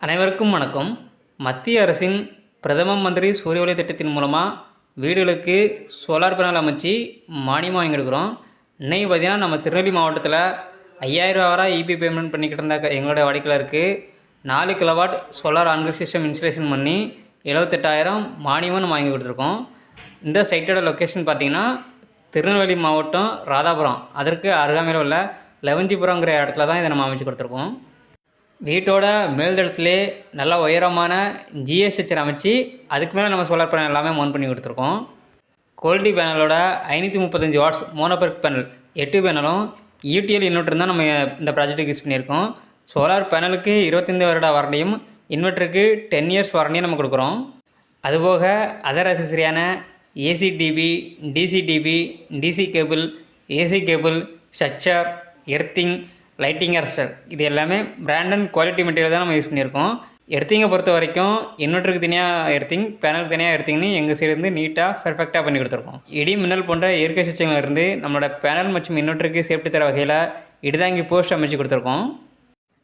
அனைவருக்கும் வணக்கம். மத்திய அரசின் பிரதம மந்திரி சூரிய ஒளி திட்டத்தின் மூலமாக வீடுகளுக்கு சோலார் பேனல் அமைச்சு மானியம் வாங்கி கொடுக்குறோம். இன்னைக்கு பார்த்திங்கன்னா நம்ம திருநெல்வேலி மாவட்டத்தில் ஐயாயிரம் ரூபா இபி பேமெண்ட் பண்ணிக்கிட்டு இருந்த க- எங்களோட வாடிக்கையாளருக்கு நாலு கிலோவாட் சோலார் ஆன்கிள் சிஸ்டம் இன்ஸ்டலேஷன் பண்ணி எழுபத்தெட்டாயிரம் மானியம்னு வாங்கி கொடுத்துருக்கோம். இந்த சைட்டோட லொக்கேஷன் பார்த்திங்கன்னா திருநெல்வேலி மாவட்டம் ராதாபுரம். அதற்கு அருகாமையில் உள்ள லெவஞ்சிபுரங்கிற இடத்துல தான் இதை நம்ம அமைச்சு கொடுத்துருக்கோம். வீட்டோட மேல்தளத்திலே நல்ல உயரமான ஜிஎஸ்ஹெச்சர் அமைச்சு அதுக்கு மேலே நம்ம சோலார் பேனல் எல்லாமே மவுண்ட் பண்ணி கொடுத்துருக்கோம். குவாலிட்டி பேனலோட ஐநூற்றி முப்பத்தஞ்சு வாட்ஸ் மோனோபர்க் பேனல் எட்டு பேனலும் யூடிஎல் இன்வெர்டர் தான் நம்ம இந்த ப்ராஜெக்ட்டுக்கு யூஸ் பண்ணியிருக்கோம். சோலார் பேனலுக்கு இருபத்தைந்து வருட வாரண்டியும் இன்வெர்ட்டருக்கு டென் இயர்ஸ் வாரண்டியும் நம்ம கொடுக்குறோம். அதுபோக other அசசரியான AC DB DC DB DC cable AC cable structure earthing lighting arrester இது எல்லாமே பிராண்ட் அண்ட் குவாலிட்டி மெட்டீரியல் தான் நம்ம யூஸ் பண்ணியிருக்கோம். எர்த்திங்கை பொறுத்த வரைக்கும் இன்வெர்ட்டருக்கு தனியாக எர்த்திங் பேனலுக்கு தனியாக எர்த்திங்னு எங்கள் சைடு இருந்து நீட்டாக பெர்ஃபெக்டாக பண்ணி கொடுத்துருக்கோம். இடி மின்னல் போன்ற இயற்கை சிச்சங்கள்ல இருந்து நம்மளோட பேனல் மற்றும் இன்வெர்ட்டருக்கு சேஃப்டி தர வகையில் இடிதாங்கி போஸ்ட் அமைச்சு கொடுத்துருக்கோம்.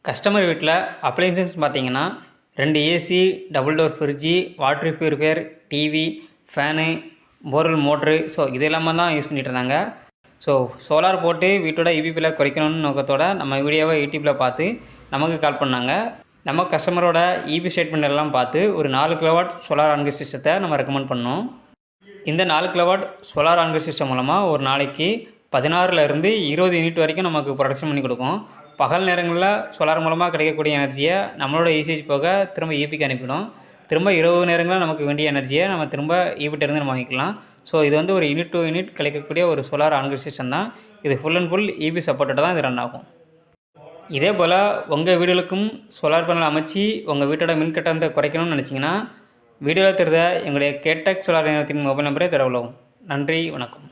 கஸ்டமர் வீட்டில் அப்ளைன்சஸ் பார்த்தீங்கன்னா ரெண்டு ஏசி டபுள் டோர் ஃப்ரிட்ஜி water purifier TV fan borewell motor so இது எல்லாமே தான் யூஸ் பண்ணிகிட்டு இருந்தாங்க. ஸோ சோலார் போட்டு வீட்டோட இபிபியில் குறைக்கணும்னு நோக்கத்தோட நம்ம வீடியோவை யூடியூப்பில் பார்த்து நமக்கு கால் பண்ணாங்க. நம்ம கஸ்டமரோட இபி ஸ்டேட்மெண்ட் எல்லாம் பார்த்து ஒரு நாலு கிலோவாட் சோலார் ஆன்கு சிஸ்டத்தை நம்ம ரெக்கமெண்ட் பண்ணோம். இந்த நாலு கிலோவாட் சோலார் ஆன்கர் சிஸ்டம் மூலமாக ஒரு நாளைக்கு பதினாறுலேருந்து இருபது யூனிட் வரைக்கும் நமக்கு ப்ரொடக்ஷன் பண்ணி கொடுக்கும். பகல் நேரங்களில் சோலார் மூலமாக கிடைக்கக்கூடிய எனர்ஜியை நம்மளோட ஈசிஜ் போக திரும்ப இபிக்கு அனுப்பிடும். திரும்ப இரவு நேரங்களில் நமக்கு வேண்டிய எனர்ஜியை நம்ம திரும்ப ஈபிட்டிருந்து நம்ம வாங்கிக்கலாம். ஸோ இது வந்து ஒரு யூனிட் டு யூனிட் கிடைக்கக்கூடிய ஒரு சோலார் ஆன்கர் சிஸ்டம் தான். இது full and full EB supported தான் இது ரன் ஆகும். இதே போல் உங்கள் வீடுகளுக்கும் சோலார் பேனல் அமைச்சு உங்கள் வீட்டோட மின்கட்டணத்தை குறைக்கணும்னு நினச்சிங்கன்னா வீடியோவில் தெரிந்த எங்களுடைய கேட்டக் சோலார் நிறுவனத்தின் மொபைல் நம்பரே தரவுள்ளவும் நன்றி வணக்கம்.